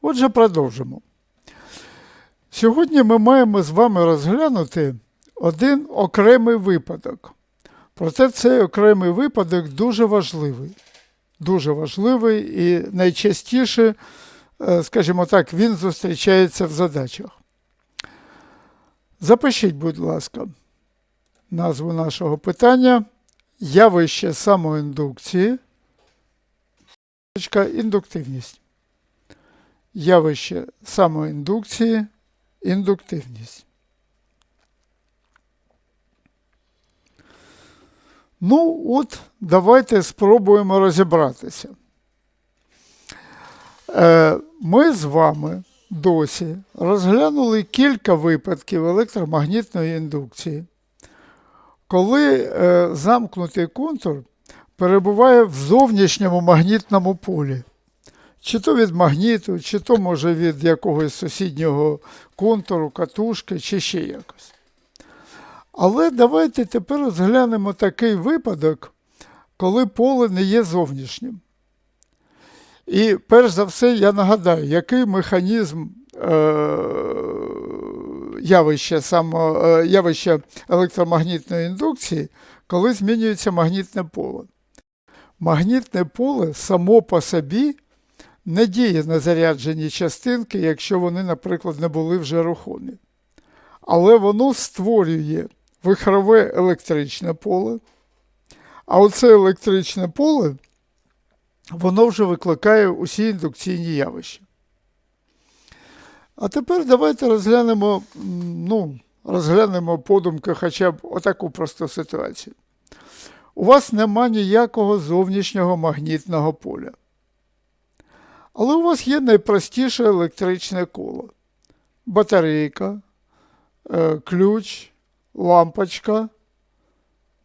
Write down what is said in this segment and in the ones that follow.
Отже, продовжимо. Сьогодні ми маємо з вами розглянути один окремий випадок. Проте цей окремий випадок дуже важливий. Дуже важливий і найчастіше, е, скажімо так, він зустрічається в задачах. Запишіть, будь ласка, назву нашого питання явище самоіндукції. Індуктивність. Явище самоіндукції, індуктивність. Ну, от, давайте спробуємо розібратися. Е, Ми з вами досі розглянули кілька випадків електромагнітної індукції, коли е, замкнутий контур перебуває в зовнішньому магнітному полі. Чи то від магніту, чи то може від якогось сусіднього контуру, катушки, чи ще якось. Але давайте тепер розглянемо такий випадок, коли поле не є зовнішнім. І перш за все, я нагадаю, який механізм е, явища, само, е, явища електромагнітної індукції, коли змінюється магнітне поле. Магнітне поле само по собі не діє на заряджені частинки, якщо вони, наприклад, не були вже рухомі. Але воно створює вихрове електричне поле. А оце електричне поле, воно вже викликає усі індукційні явища. А тепер давайте розглянемо, ну, розглянемо подумки хоча б отаку просту ситуацію. У вас нема ніякого зовнішнього магнітного поля. Але у вас є найпростіше електричне коло. Батарейка, е, ключ, лампочка.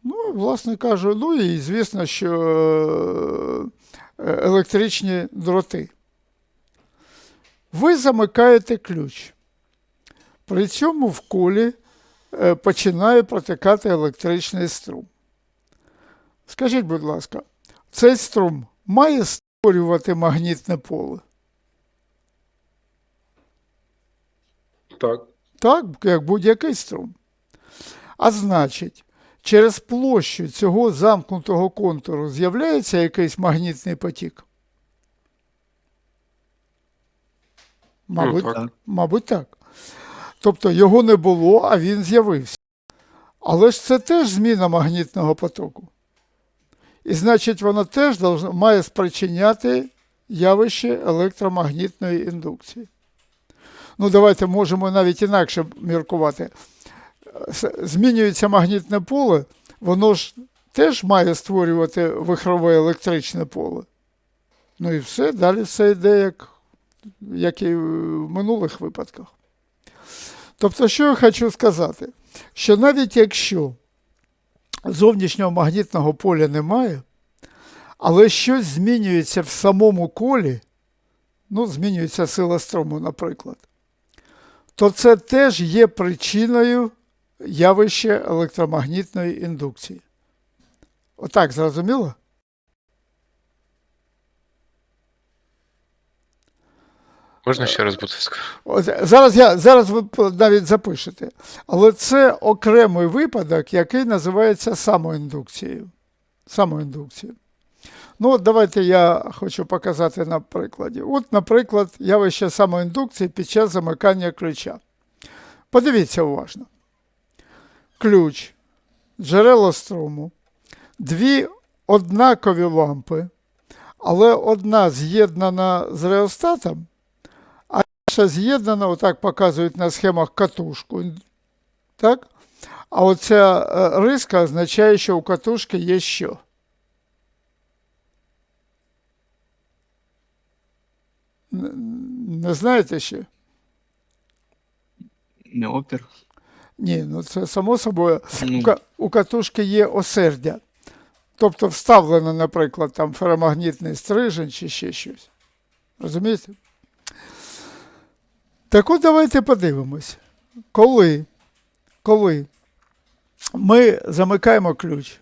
Ну, власне кажу, ну і звісно, що е, електричні дроти. Ви замикаєте ключ. При цьому в колі е, починає протикати електричний струм. Скажіть, будь ласка, цей струм має створювати магнітне поле? Так. Так, як будь-який струм. А значить, через площу цього замкнутого контуру з'являється якийсь магнітний потік? Мабуть, Ну, так. так. мабуть, так. Тобто його не було, а він з'явився. Але ж це теж зміна магнітного потоку. І значить, воно теж має спричиняти явище електромагнітної індукції. Ну, давайте можемо навіть інакше міркувати. Змінюється магнітне поле, воно ж теж має створювати вихрове електричне поле. Ну і все, далі все йде, як, як і в минулих випадках. Тобто, що я хочу сказати? Що навіть якщо зовнішнього магнітного поля немає, але щось змінюється в самому колі, ну, змінюється сила струму, наприклад, то це теж є причиною явища електромагнітної індукції. Отак, зрозуміло? Можна ще раз, будь ласка? Зараз, я, зараз ви навіть запишете. Але це окремий випадок, який називається самоіндукцією. Самоіндукцією. Ну, от давайте я хочу показати на прикладі. От, наприклад, явище самоіндукції під час замикання ключа. Подивіться уважно. Ключ, джерело струму, дві однакові лампи, але одна з'єднана з реостатом, Наша з'єднана, отак показують на схемах катушку. Так? А оця е, риска означає, що у катушки є що? Не знаєте ще? Не опір. Ні, ну це само собою. У, Ну, у катушки є осердя. Тобто вставлено, наприклад, там феромагнітний стрижень чи ще щось. Розумієте? Так от давайте подивимось. Коли, коли ми замикаємо ключ,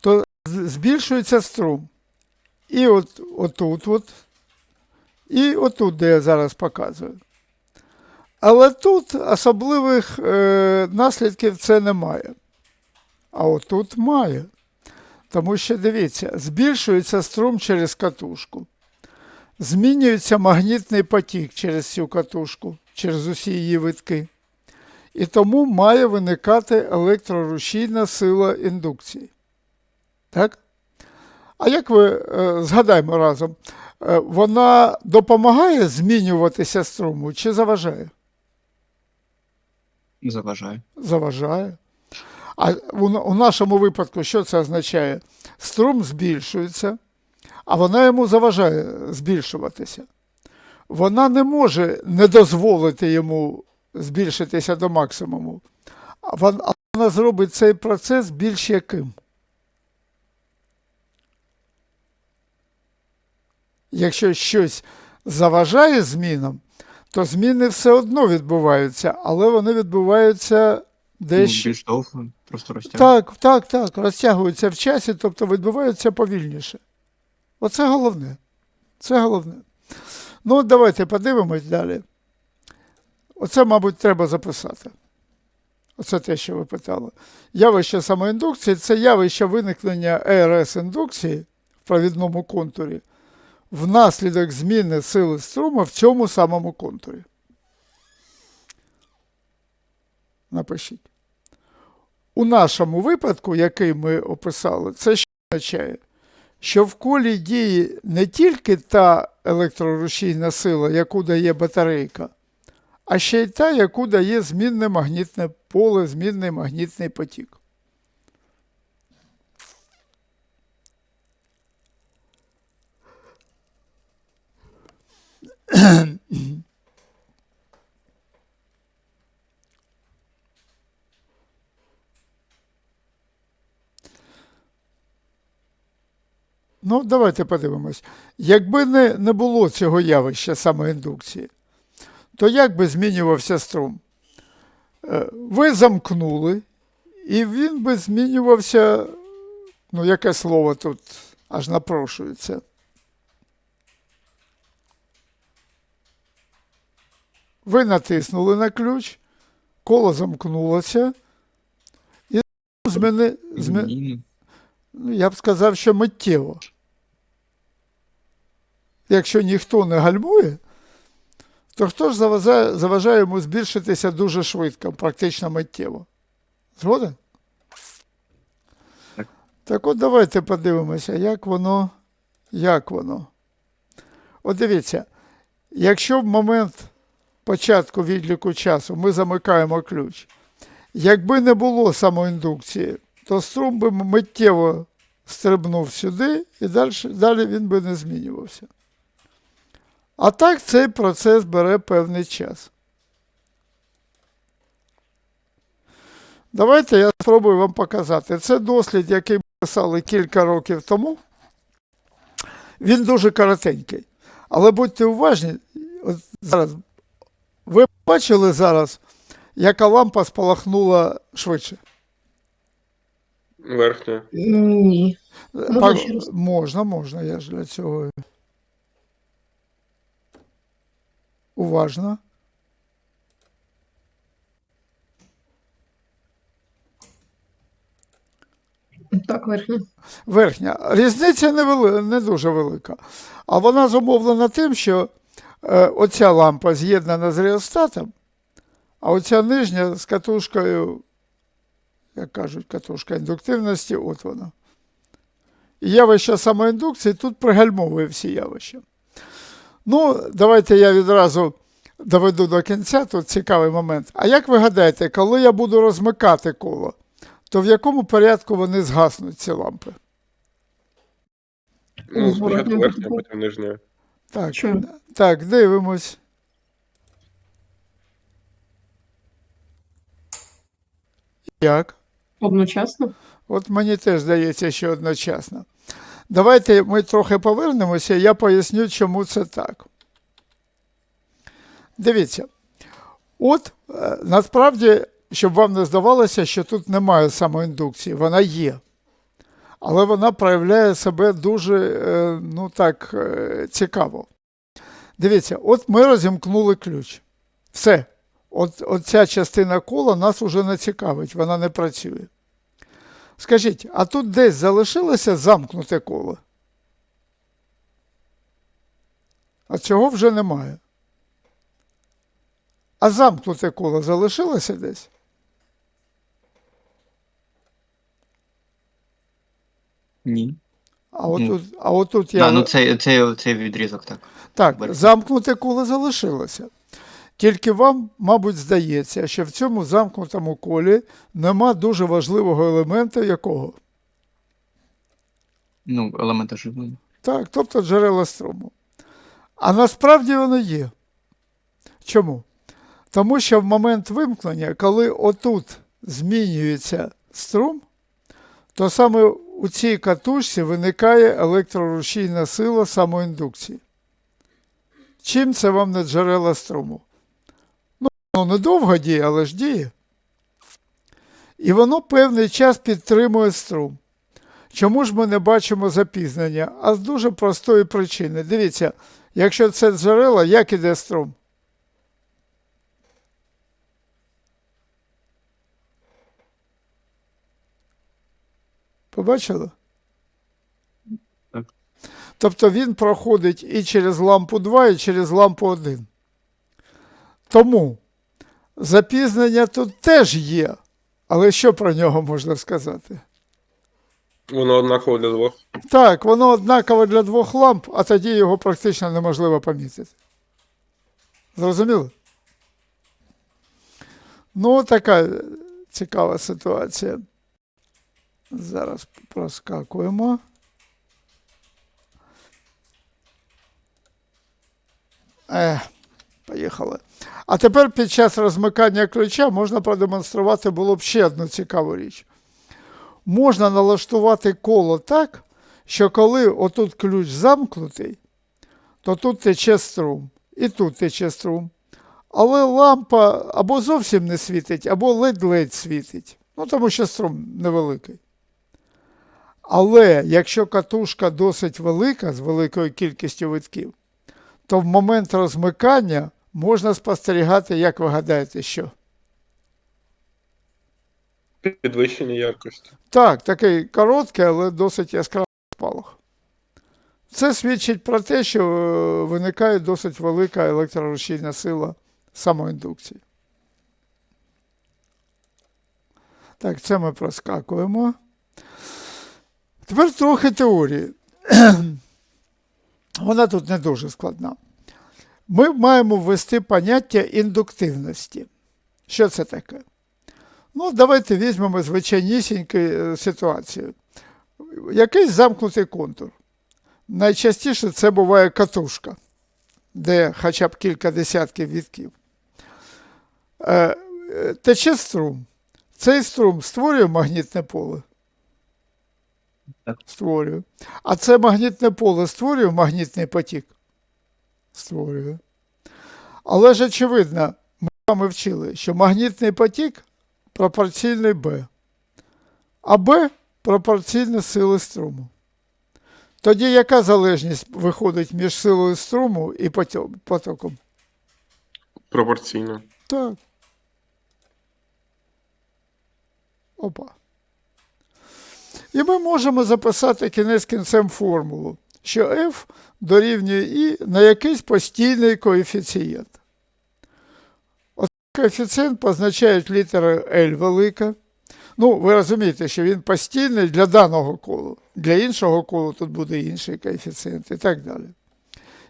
то збільшується струм. І от отут от і отут, де я зараз показую. Але тут особливих е, наслідків це немає. А отут має. Тому що дивіться, збільшується струм через катушку, змінюється магнітний потік через цю катушку, через усі її витки. І тому має виникати електрорушійна сила індукції. Так? А як ви е, згадаємо разом, е, вона допомагає змінюватися струму чи заважає? Заважає. Заважає. А у, у нашому випадку, що це означає? Струм збільшується, а вона йому заважає збільшуватися. Вона не може не дозволити йому збільшитися до максимуму. А вона, зробить цей процес більш яким. Якщо щось заважає змінам, то зміни все одно відбуваються, але вони відбуваються Ну, дещо. більш довго, просто розтягнути. Так, так, так, розтягуються в часі, тобто відбуваються повільніше. Оце головне. Це головне. Ну, давайте подивимось далі. Оце, мабуть, треба записати. Оце те, що ви питали. Явище самоіндукції це явище виникнення ЕРС-індукції в провідному контурі внаслідок зміни сили струму в цьому самому контурі. Напишіть. У нашому випадку, який ми описали, це що означає? Що в колі діє не тільки та електрорушійна сила, яку дає батарейка, а ще й та, яку дає змінне магнітне поле, змінний магнітний потік. Ну, давайте подивимось. Якби не, не було цього явища самоіндукції, то як би змінювався струм? Е, Ви замкнули, і він би змінювався, ну, яке слово тут аж напрошується. Ви натиснули на ключ, коло замкнулося, і зміни, змі... Ну, я б сказав, що миттєво. Якщо ніхто не гальмує, то хто ж заважає, заважає йому збільшитися дуже швидко, практично миттєво? Згоден? Так. Так от давайте подивимося, як воно, як воно. От дивіться, якщо в момент початку відліку часу ми замикаємо ключ, якби не було самоіндукції, то струм би миттєво стрибнув сюди і далі, далі він би не змінювався. А так цей процес бере певний час. Давайте я спробую вам показати. Це дослід, який ми писали кілька років тому. Він дуже коротенький. Але будьте уважні, от зараз ви бачили зараз, яка лампа спалахнула швидше. Верхня. Ні. Раз? Можна, можна, я ж для цього. Уважно. Так, верхня. Верхня. Різниця не, вели, не дуже велика. А вона зумовлена тим, що е, оця лампа з'єднана з реостатом, а оця нижня з катушкою, як кажуть, катушка індуктивності, от вона. І явище самоіндукції тут пригальмовує всі явища. Ну, давайте я відразу доведу до кінця, тут цікавий момент. А як ви гадаєте, коли я буду розмикати коло, то в якому порядку вони згаснуть ці лампи? Ну, Зворотньо спочатку верхня, потім. потім нижня. Так, Чому? так, дивимось. Як? Одночасно? От мені теж здається, що одночасно. Давайте ми трохи повернемося, я поясню, чому це так. Дивіться. От е, насправді, щоб вам не здавалося, що тут немає самоіндукції, вона є. Але вона проявляє себе дуже е, ну так, е, цікаво. Дивіться, от ми розімкнули ключ. Все. От, от ця частина кола нас уже не цікавить, вона не працює. Скажіть, а тут десь залишилося замкнуте коло? А цього вже немає. А замкнуте коло залишилося десь? Ні. А отут, а отут я. А, ну цей, цей, цей відрізок так. Так, замкнуте коло залишилося. Тільки вам, мабуть, здається, що в цьому замкнутому колі нема дуже важливого елемента якого? Ну, елементи живлення. Так, тобто джерела струму. А насправді воно є. Чому? Тому що в момент вимкнення, коли отут змінюється струм, то саме у цій катушці виникає електрорушійна сила самоіндукції. Чим це вам не джерела струму? Ну, воно недовго діє, але ж діє. І воно певний час підтримує струм. Чому ж ми не бачимо запізнення? А з дуже простої причини. Дивіться, якщо це джерела, як іде струм? Побачили? Так. Тобто він проходить і через лампу 2, і через лампу 1. Тому запізнення тут теж є. Але що про нього можна сказати? Воно однаково для двох. Так, воно однаково для двох ламп, а тоді його практично неможливо помітити. Зрозуміло? Ну, така цікава ситуація. Зараз проскакуємо. Е, поїхали. А тепер під час розмикання ключа можна продемонструвати було б ще одну цікаву річ можна налаштувати коло так, що коли отут ключ замкнутий, то тут тече струм, і тут тече струм. Але лампа або зовсім не світить, або ледь-ледь світить. Ну, тому що струм невеликий. Але якщо катушка досить велика, з великою кількістю витків, то в момент розмикання можна спостерігати, як ви гадаєте, що? Підвищення яркості. Так, такий короткий, але досить яскравий спалах. Це свідчить про те, що е, виникає досить велика електрорушійна сила самоіндукції. Так, це ми проскакуємо. Тепер трохи теорії. Вона тут не дуже складна. Ми маємо ввести поняття індуктивності. Що це таке? Ну, давайте візьмемо звичайнісіньку е, ситуацію. Якийсь замкнутий контур. Найчастіше це буває катушка, де хоча б кілька десятків вітків. Е, е, Тече струм. Цей струм створює магнітне поле. Так. Створює. А це магнітне поле створює магнітний потік. Створює. Але ж очевидно, ми з вами вчили, що магнітний потік пропорційний Б, а Б пропорційна сили струму. Тоді яка залежність виходить між силою струму і потоком? Пропорційно. Так. Опа. І ми можемо записати кінець кінцем формулу, що F дорівнює І на якийсь постійний коефіцієнт. От коефіцієнт позначають літери L велика. Ну, ви розумієте, що він постійний для даного колу. Для іншого колу тут буде інший коефіцієнт і так далі.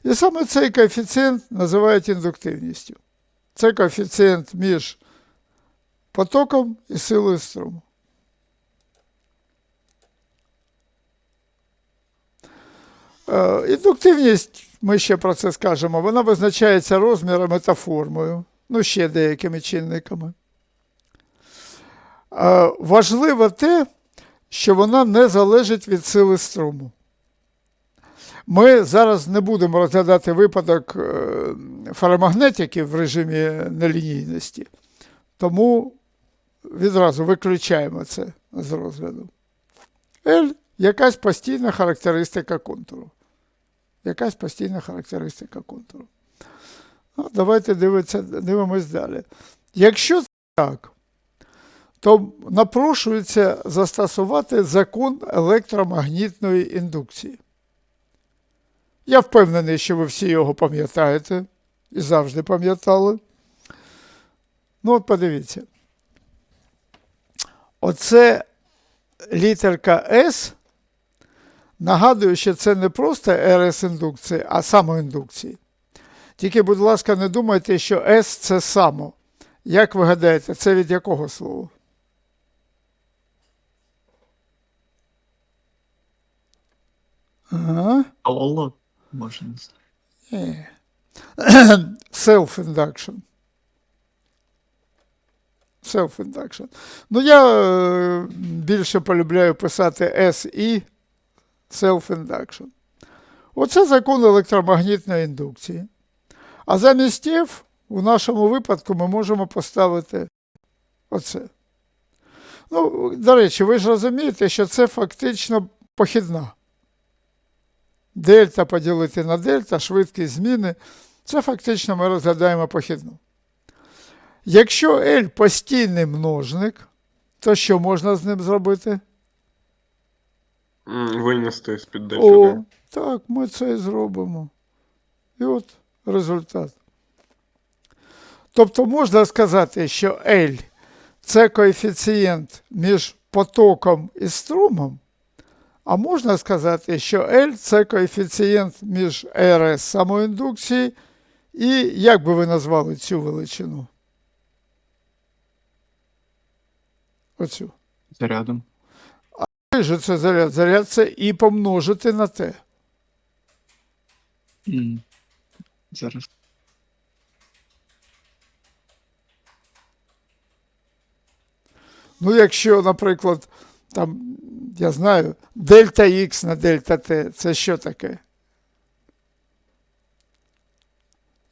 І саме цей коефіцієнт називають індуктивністю. Це коефіцієнт між потоком і силою струму. Індуктивність, ми ще про це скажемо, вона визначається розмірами та формою, ну ще деякими чинниками. Е, Важливо те, що вона не залежить від сили струму. Ми зараз не будемо розглядати випадок е, феромагнетики в режимі нелінійності, тому відразу виключаємо це з розгляду. L якась постійна характеристика контуру. Якась постійна характеристика контуру. Ну, давайте дивитися, дивимось далі. Якщо це так, то напрошується застосувати закон електромагнітної індукції. Я впевнений, що ви всі його пам'ятаєте і завжди пам'ятали. Ну, от подивіться. Оце літерка S нагадую, що це не просто РС-індукції, а самоіндукції. Тільки, будь ласка, не думайте, що S це само. Як ви гадаєте, це від якого слова? Ага. Оло. Може, не знаю. Self-induction. Self-induction. Ну, я е, більше полюбляю писати SI self-induction. Оце закон електромагнітної індукції. А замість F у нашому випадку ми можемо поставити оце. Ну, до речі, ви ж розумієте, що це фактично похідна. Дельта поділити на дельта, швидкість зміни. Це фактично ми розглядаємо похідну. Якщо L постійний множник, то що можна з ним зробити? Винести з-під О, так, ми це і зробимо. І от результат. Тобто можна сказати, що L це коефіцієнт між потоком і струмом, а можна сказати, що L це коефіцієнт між РС самоіндукції і як би ви назвали цю величину? Оцю. Зарядом. Же це заряд? Заряд це і помножити на те. М. Зараз. Ну, якщо, наприклад, там, я знаю, дельта Х на дельта Т, це що таке?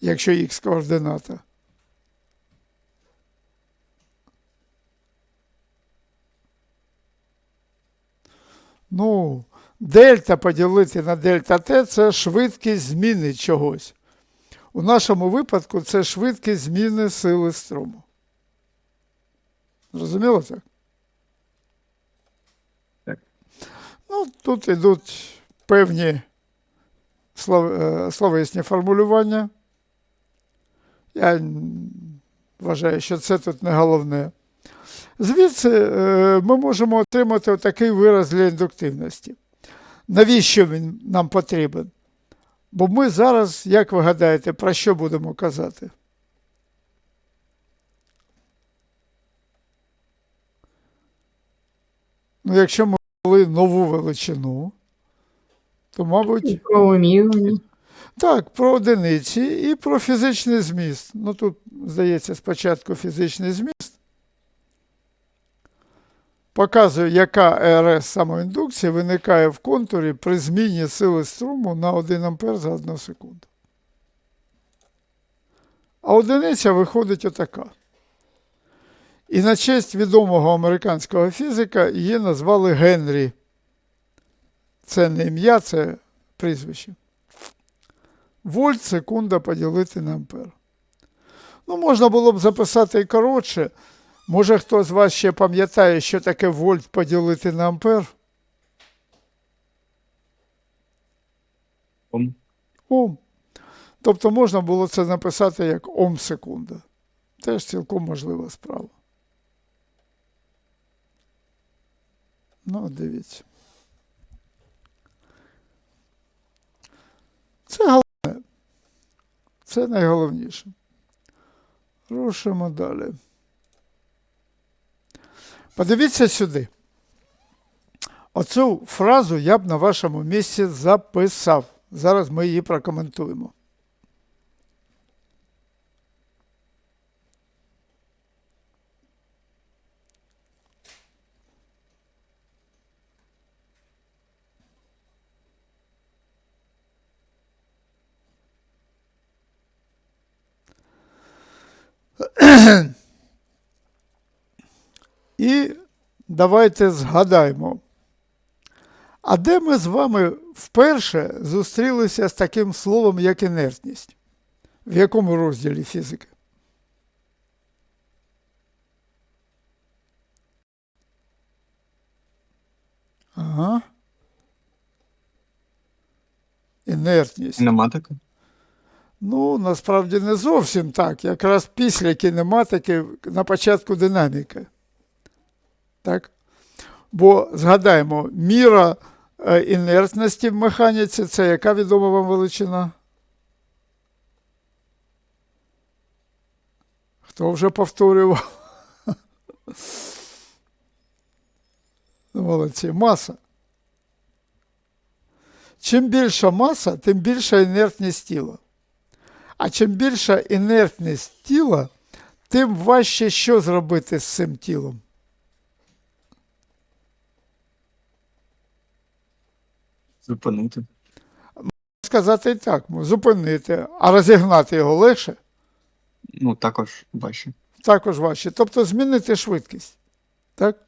Якщо Х координата. Ну, дельта поділити на дельта Т це швидкість зміни чогось. У нашому випадку це швидкість зміни сили струму. Зрозуміло так? Так. Ну, тут йдуть певні е, словесні формулювання. Я вважаю, що це тут не головне. Звідси е, ми можемо отримати такий вираз для індуктивності. Навіщо він нам потрібен? Бо ми зараз, як ви гадаєте, про що будемо казати? Ну, якщо ми ввели нову величину, то, мабуть, Про вимірювання. так, про одиниці і про фізичний зміст. Ну тут, здається, спочатку фізичний зміст. Показує, яка РС самоіндукції виникає в контурі при зміні сили струму на 1 А за 1 секунду. А одиниця виходить отака. І на честь відомого американського фізика її назвали Генрі. Це не ім'я, це прізвище. Вольт секунда поділити на ампер. Ну, можна було б записати і коротше. Може, хто з вас ще пам'ятає, що таке вольт поділити на ампер? Ом. Ом. Тобто можна було це написати як Ом секунда. Теж цілком можлива справа. Ну, дивіться. Це головне. Це найголовніше. Рушимо далі. Подивіться сюди. Оцю фразу я б на вашому місці записав. Зараз ми її прокоментуємо. І давайте згадаємо. А де ми з вами вперше зустрілися з таким словом, як інертність? В якому розділі фізики? Ага. Інертність. Кінематика. Ну, насправді не зовсім так. Якраз після кінематики на початку динаміки. Так? Бо згадаємо, міра е, інертності в механіці це яка відома вам величина? Хто вже повторював? Молодці, маса. Чим більша маса, тим більша інертність тіла. А чим більша інертність тіла, тим важче що зробити з цим тілом. Зупинити. Сказати і так, зупинити, а розігнати його легше, Ну, також важче. також важче. Тобто змінити швидкість. Так?